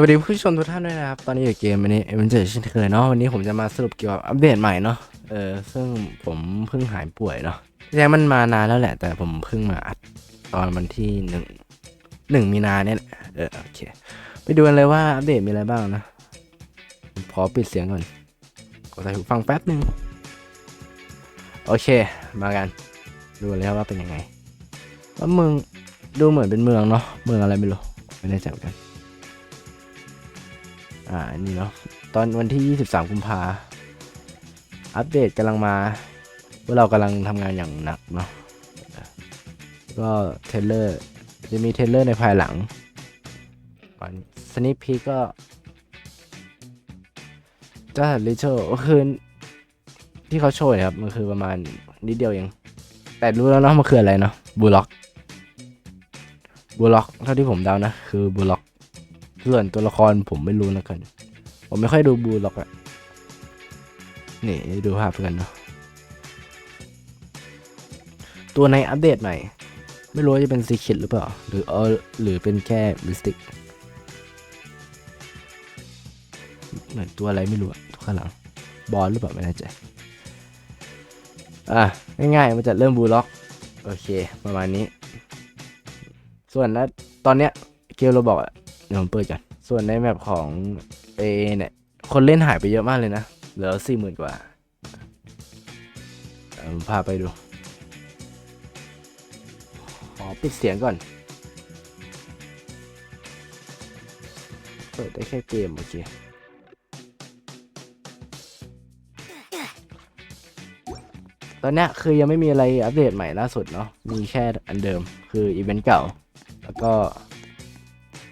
สวัสดีผู้ชมทุกท่านด้วยนะครับ ตอนนี้อยู่เกมวันนี้เอเวนเจอร์เช่นเคยเนาะวันนี้ผมจะมาสรุปเกี่ยวกับอัปเดตใหม่เนาะเออซึ่งผมเพิ่งหายป่วยเนาะแท้มันมานานแล้วแหละ แต่ผมเพิ่งมาอัดตอนวันที่หนึ่งหนึ่งมีนาเนี่ยแหละเออโอเค ไปดูกันเลยว่าอัปเดตมีอะไรบ้างนะผมขอปิดเสียงก่อนกดใส่หูฟังแป๊บหนึ่งโอเค มากัน ดูเลยว่าเป็นยังไงว่าเมืองดูเหมือนเป็นเมืองเนาะเมืองอะไรไม่รู้ไม่แน่ใจเหมือนกัน อ่านี่เนาะตอนวันที่ 23 กุมภาอัปเดตกำลังมาพวกเรากำลังทำงานอย่างหนักเนาะก็เทเลอร์จะมีเทเลอร์ในภายหลังก่อนสนิปพีก็จะลิเชอร์ก็คือที่เขาโชว์นะครับ มันคือประมาณนิดเดียวเอง แต่รู้แล้วเนาะมันคืออะไรเนาะบูล็อกบูล็อกเท่าที่ผมเดานะ คือบูล็อก ส่วนตัวละครผมไม่รู้นะกัน ผมไม่ค่อยดูบูล็อกอะนี่ดูภาพกันเนาะตัวในอัปเดตใหม่ ไม่รู้จะเป็นซีคิดหรือเปล่า หรือเออหรือเป็นแค่มิสติกเหมือนตัวอะไรไม่รู้ตัวข้างหลัง บอลหรือเปล่าไม่แน่ใจอะ ง่ายๆ มันจะเริ่มบูล็อก โอเค ประมาณนี้ ส่วนแล้วตอนเนี้ยเกมเราบอกอะ เดี๋ยวผมเปิดกันส่วนในแมปของเอเนี่ย คนเล่นหายไปเยอะมากเลยนะ เหลือสี่หมื่นกว่าผมพาไปดู ขอปิดเสียงก่อน เปิดได้แค่เกมโอเคตอนนี้คือยังไม่มีอะไรอัปเดตใหม่ล่าสุดเนาะ มีแค่อันเดิมคืออีเวนต์เก่า แล้วก็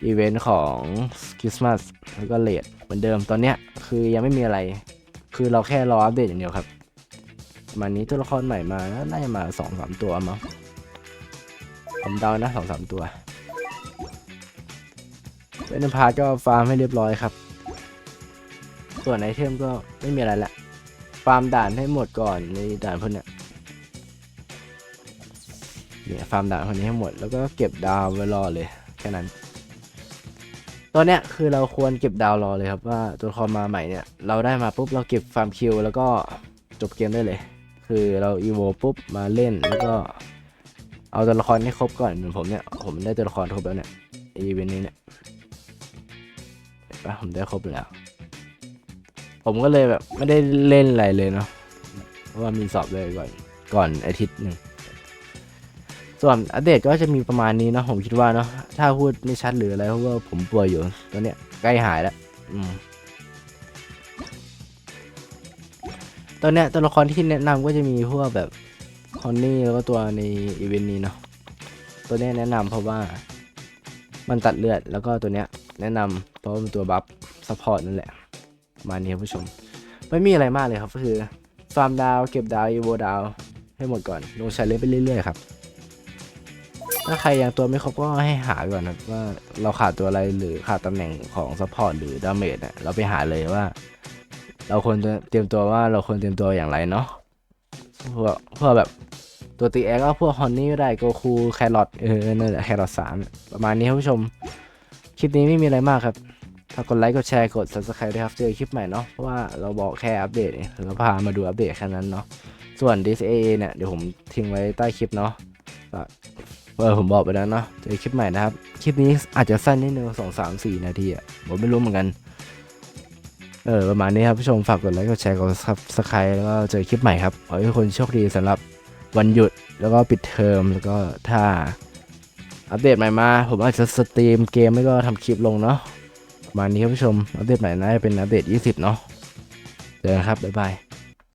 อีเวนต์ของคริสต์มาสแล้วก็เลดเหมือนเดิมตอนเนี้ยคือยังไม่มีอะไร คือเราแค่รออัปเดตอย่างเดียวครับมาณนี้ตัวละครใหม่มาน่าจะมาสองสามตัวมั้งผมเดานะสองสามตัวเป็นพาร์ทก็ฟาร์มให้เรียบร้อยครับ ส่วนไอเทมก็ไม่มีอะไรละฟาร์มด่านให้หมดก่อนในด่านพวกเนี้ยเนี่ยฟาร์มด่านพวกนี้ให้หมดแล้วก็เก็บดาวไว้รอเลยแค่นั้น ตอนเนี้ยคือเราควรเก็บดาวรอเลยครับว่าตัวละครมาใหม่เนี่ยเราได้มาปุ๊บเราเก็บฟาร์มคิวแล้วก็จบเกมได้เลย คือเราอีโวปุ๊บมาเล่นแล้วก็เอาตัวละครให้ครบก่อนเหมือนผมเนี่ยผมได้ตัวละครครบแล้วเนี่ยอีเวนต์นี้เนี่ยเห็นปะผมได้ครบแล้ว ผมก็เลยแบบไม่ได้เล่นอะไรเลยเนาะเพราะว่ามีสอบเลยก่อนก่อนอาทิตย์หนึ่ง ส่วนอัปเดตก็จะมีประมาณนี้เนาะผมคิดว่าเนาะถ้าพูดไม่ชัดหรืออะไรเพราะว่าผมป่วยอยู่ตอนเนี้ยใกล้หายแล้วอืมตอนเนี้ยตัวละครที่แนะนำก็จะมีพวกแบบฮอนนี่แล้วก็ตัวในอีเวนต์นี้เนาะตัวเนี้ยแนะนำเพราะว่ามันตัดเลือดแล้วก็ตัวเนี้ยแนะนำเพราะว่ามันตัวบัฟซัพพอร์ตนั่นแหละมานี้ครับผู้ชม ไม่มีอะไรมากเลยครับก็คือฟาร์มดาวเก็บดาวอีโวดาวให้หมดก่อนลงชาเลนจ์ไปเรื่อยๆครับ ถ้าใครยังตัวไม่ครบก็ให้หาก่อนนะว่าเราขาดตัวอะไรหรือขาดตำแหน่งของซัพพอร์ตหรือดาเมจเนี่ยเราไปหาเลยว่า เราควรจะเตรียมตัวว่าเราควรเตรียมตัวอย่างไรเนาะพวกพวกแบบตัวตีแอก็พวกฮอนนี่ก็ได้โกคูแครอทเออนั่นแหละแครอทสามประมาณนี้ครับผู้ชม คลิปนี้ไม่มีอะไรมากครับ ถ้ากดไลค์กดแชร์กด subscribe ด้วยครับเจอคลิปใหม่เนาะเพราะว่าเราบอกแค่อัปเดตเราพามาดูอัปเดตแค่นั้นเนาะส่วน DSA เนี่ยเดี๋ยวผมทิ้งไว้ใต้คลิปเนาะก็ เออผมบอกไปแล้วเนาะเจอคลิปใหม่นะครับ คลิปนี้อาจจะสั้นนิดนึงสองสามสี่นาทีอะผมไม่รู้เหมือนกัน เออ ประมาณนี้ครับผู้ชมฝากกดไลค์กดแชร์กดซับสไครต์แล้วก็เจอคลิปใหม่ครับ ขอให้ทุกคนโชคดีสำหรับวันหยุดแล้วก็ปิดเทอมแล้วก็ถ้าอัปเดตใหม่มา ผมอาจจะสตรีมเกมไม่ก็ทำคลิปลงเนาะประมาณนี้ครับผู้ชมอัปเดตใหม่น่าจะเป็นอัปเดต 20 เนาะเจอกันครับบ๊ายบาย